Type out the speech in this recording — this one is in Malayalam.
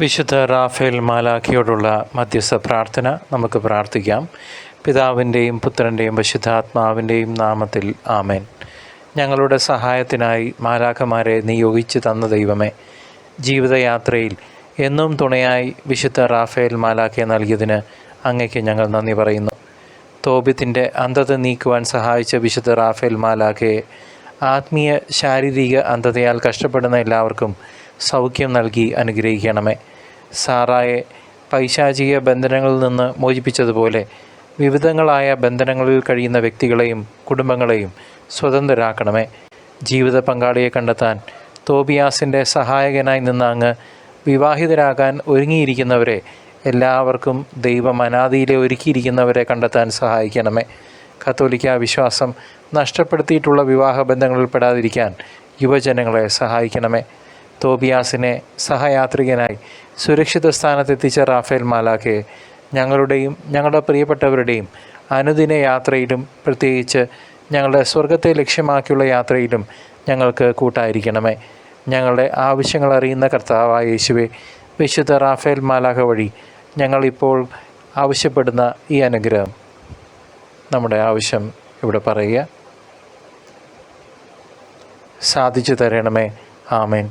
വിശുദ്ധ റാഫേൽ മാലാഖിയോടുള്ള മധ്യസ്ഥ പ്രാർത്ഥന നമുക്ക് പ്രാർത്ഥിക്കാം. പിതാവിന്റെയും പുത്രന്റെയും വിശുദ്ധാത്മാവിന്റെയും നാമത്തിൽ ആമേൻ. ഞങ്ങളുടെ സഹായത്തിനായി മാലാഖമാരെ നിയോഗിച്ചു തന്ന ദൈവമേ ജീവിതയാത്രയിൽ എന്നും തുണയായി വിശുദ്ധ റാഫേൽ മാലാഖയെ നൽകിയതിന് അങ്ങയ്ക്ക് ഞങ്ങൾ നന്ദി പറയുന്നു. തോബിത്തിന്റെ അന്ധത നീക്കുവാൻ സഹായിച്ച വിശുദ്ധ റാഫേൽ മാലാഖയെ ആത്മീയ ശാരീരിക അന്ധതയാൽ കഷ്ടപ്പെടുന്ന എല്ലാവർക്കും സൗഖ്യം നൽകി അനുഗ്രഹിക്കണമേ. സാറായെ പൈശാചിക ബന്ധനങ്ങളിൽ നിന്ന് മോചിപ്പിച്ചതുപോലെ വിവിധങ്ങളായ ബന്ധനങ്ങളിൽ കഴിയുന്ന വ്യക്തികളെയും കുടുംബങ്ങളെയും സ്വതന്ത്രരാക്കണമേ. ജീവിത പങ്കാളിയെ കണ്ടെത്താൻ തോബിയാസിന്റെ സഹായകനായി നിന്ന അങ്ങ് വിവാഹിതരാകാൻ ഒരുങ്ങിയിരിക്കുന്നവരെ എല്ലാവർക്കും ദൈവം അനാദിയിലെ ഒരുക്കിയിരിക്കുന്നവരെ കണ്ടെത്താൻ സഹായിക്കണമേ. കത്തോലിക്ക വിശ്വാസം നഷ്ടപ്പെടുത്തിയിട്ടുള്ള വിവാഹ ബന്ധങ്ങളിൽ പെടാതിരിക്കാൻ യുവജനങ്ങളെ സഹായിക്കണമേ. തോബിയാസിനെ സഹയാത്രികനായി സുരക്ഷിത സ്ഥാനത്തെത്തിച്ച റാഫേൽ മാലാഖയെ ഞങ്ങളുടെയും ഞങ്ങളുടെ പ്രിയപ്പെട്ടവരുടെയും അനുദിന യാത്രയിലും പ്രത്യേകിച്ച് ഞങ്ങളുടെ സ്വർഗത്തെ ലക്ഷ്യമാക്കിയുള്ള യാത്രയിലും ഞങ്ങൾക്ക് കൂട്ടായിരിക്കണമേ. ഞങ്ങളുടെ ആവശ്യങ്ങൾ അറിയുന്ന കർത്താവായ യേശുവെ വിശുദ്ധ റാഫേൽ മാലാഖ വഴി ഞങ്ങളിപ്പോൾ ആവശ്യപ്പെടുന്ന ഈ അനുഗ്രഹം നമ്മുടെ ആവശ്യം ഇവിടെ പറയുക. സാധിച്ചു തരണമേ. ആമേൻ.